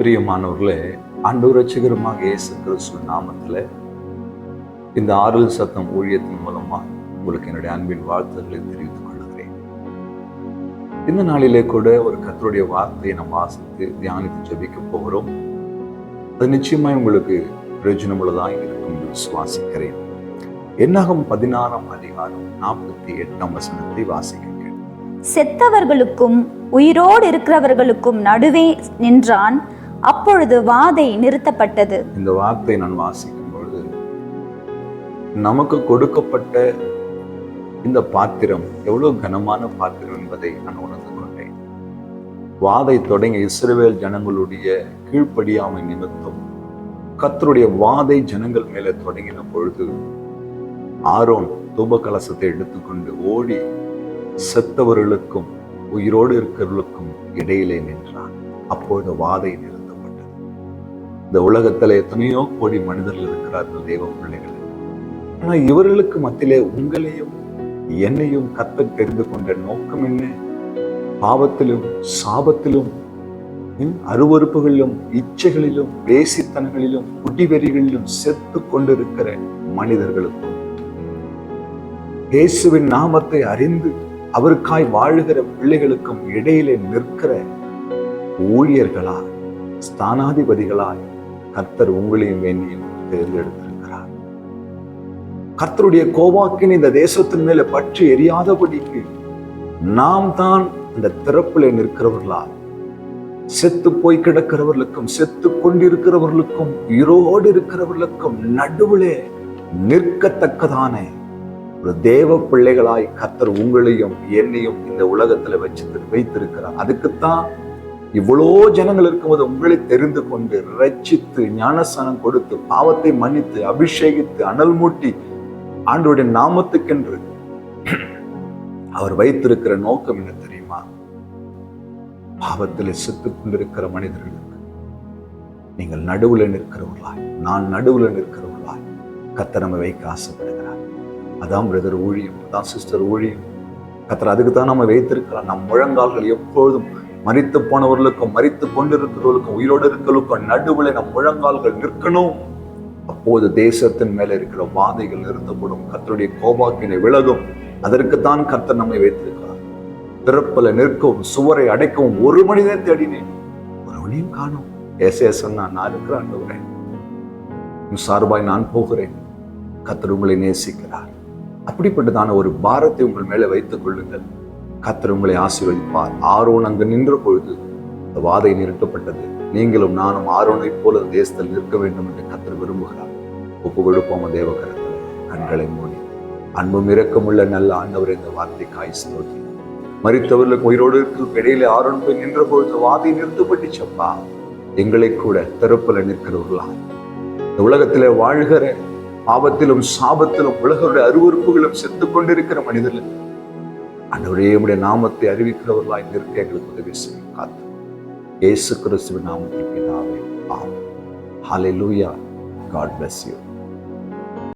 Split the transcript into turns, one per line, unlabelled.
பிரியமானவர்களே ஆண்டவர் ரட்சகரமாக இயேசு கிறிஸ்து நாமத்தில் இந்த ஆறுதல் சத்தம் ஊழியத்தின் மூலமாக உங்களுக்கு என்னுடைய அன்பின் வாழ்த்துக்களை தெரிவித்துக் கொள்கிறேன். இந்த நாளிலே கூட ஒரு கத்தருடைய வார்த்தையை நாம் வாசித்து தியானித்து ஜபிக்க போகிறோம். அது நிச்சயமாய் உங்களுக்கு பிரயோஜனமுள்ளதாக இருக்கும் என்று விசுவாசிக்கிறேன். என்னாகும் பதினாறாம் அதிகாரம் நாற்பத்தி எட்டாம் வசனத்தை வாசிக்கிறேன்
செத்தவர்களுக்கும் உயிரோடு இருக்கிறவர்களுக்கும் நடுவே நின்றான். அப்பொழுது வாதை நிறுத்தப்பட்டது.
இந்த வார்த்தை நான் வாசிக்கும் பொழுது நமக்கு கொடுக்கப்பட்ட இந்த பாத்திரம் எவ்வளவு கனமான பாத்திரம் என்பதை நான் உணர்ந்து கொண்டேன். வாதை தொடங்கி இஸ்ரேல் ஜனங்களுடைய கீழ்ப்படியாமை நிமித்தம் கத்தருடைய வாதை ஜனங்கள் மேலே தொடங்கின பொழுது ஆரோன் தூப கலசத்தை எடுத்துக்கொண்டு ஓடி செத்தவர்களுக்கும் உயிரோடு இருக்கிறவர்களுக்கும் இடையிலே நின்றான். அப்பொழுது வாதை நிறுத்த இந்த உலகத்துல எத்தனையோ கோடி மனிதர்கள் இருக்கிறார்கள் தேவ பிள்ளைகள். ஆனா இவர்களுக்கு மத்தியிலே உங்களையும் என்னையும் கத்த தெரிந்து கொண்ட நோக்கம் என்ன? பாவத்திலும் சாபத்திலும் அருவறுப்புகளிலும் அருவருப்புகளிலும் இச்சைகளிலும் வேசித்தனங்களிலும் குடிவெறிகளிலும் செத்து கொண்டிருக்கிற மனிதர்களுக்கும் இயேசுவின் நாமத்தை அறிந்து அவருக்காய் வாழுகிற பிள்ளைகளுக்கும் இடையிலே நிற்கிற ஊழியர்களாய் ஸ்தானாதிபதிகளாய் கர்த்தர் உங்களையும் என்னையும் தேர்ந்தெடுத்திருக்கிறார். கர்த்தருடைய கோவாக்கின் இந்த தேசத்தின் மேல பற்றி எரியாதபடிக்கு நாம் தான் இந்த திறப்புல நிற்கிறவர்களா செத்து போய் கிடக்கிறவர்களுக்கும் செத்து கொண்டிருக்கிறவர்களுக்கும் உயிரோடு இருக்கிறவர்களுக்கும் நடுவிலே நிற்கத்தக்கதான ஒரு தேவ பிள்ளைகளாய் கத்தர் உங்களையும் என்னையும் இந்த உலகத்துல வச்சு வைத்திருக்கிறார். அதுக்குத்தான் இவ்வளோ ஜனங்கள் இருக்கும்போது உங்களை தெரிந்து கொண்டு ரச்சித்து ஞானஸ்தானம் கொடுத்து பாவத்தை மன்னித்து அபிஷேகித்து அனல் மூட்டி ஆண்டோடைய நாமத்துக்கென்று அவர் வைத்திருக்கிற நோக்கம் என்ன தெரியுமா? பாவத்தில் செத்துக் கொண்டிருக்கிற மனிதர்களுக்கு நீங்கள் நடுவுல நிற்கிறவர்களாய் நான் நடுவுல நிற்கிறவர்களாய் கத்தனமை வைக்க ஆசைப்படுகிறார். அதான் பிரதர் ஊழியம் அதான் சிஸ்டர் ஊழியம். கத்தர் அதுக்கு தான் நம்ம வைத்திருக்கிறோம் நம் முழங்கால்கள் எப்பொழுதும் மறித்து போனவர்களுக்கும் மறித்து கொண்டிருக்கிறவர்களுக்கும் உயிரோடு இருக்கிறவர்களுக்கும் நடுவில் நம் முழங்கால்கள் நிற்கணும். அப்போது தேசத்தின் மேல இருக்கிற வாதைகள் நிறுத்தப்படும். கத்தருடைய கோபாக்கினை விலகும். அதற்குத்தான் கர்த்தர் நம்மை வைத்திருக்கிறார். பிறப்பில் நிற்கவும் சுவரை அடைக்கவும் ஒரு மனிதனை தேடினேன். ஒருவனையும் காணும். ஏசே சொன்னா நான் இருக்கிறேன் சார்பாய் நான் போகிறேன். கத்தர் உங்களை நேசிக்கிறார். அப்படிப்பட்டதான ஒரு பாரத்தை உங்கள் மேலே வைத்துக் கொள்ளுங்கள். கத்தர் உங்களை ஆசீர்வதிப்பார். ஆரோன் அங்கு நின்ற பொழுது அந்த வாதை நிறுத்தப்பட்டது நீங்களும் நானும் ஆரோனைப் போல தேசத்தில் நிற்க வேண்டும் என்று கத்தர் விரும்புகிறார். ஒப்பு கொடுப்போம தேவகரத்தில் கண்களை மூடி. அன்பும் இரக்கமுள்ள நல்ல ஆண்டவர் இந்த வார்த்தை காய்ச்சி நோக்கி மறித்தவர்களுக்கு உயிரோடு இடையிலே ஆரோன் போய் நின்ற பொழுது வாதை நிறுத்தப்பட்டுச்சப்பா எங்களை கூட தெருப்பில் நிற்கிறவர்களா இந்த உலகத்திலே வாழ்கிற பாவத்திலும் சாபத்திலும் உலகருடைய அருவறுப்புகளும் செத்து கொண்டிருக்கிற மனிதர்கள் ஆண்டவரே உடைய நாமத்தை அறிவிக்கிறவர்களாய் நிற்க எங்களுக்கு உதவி செய்யும் காத்து. ஏசு கிறிஸ்துவின் நாமத்தில் பிதாவே ஆம் ஹாலே லூயா காட் பிளஸ் யூ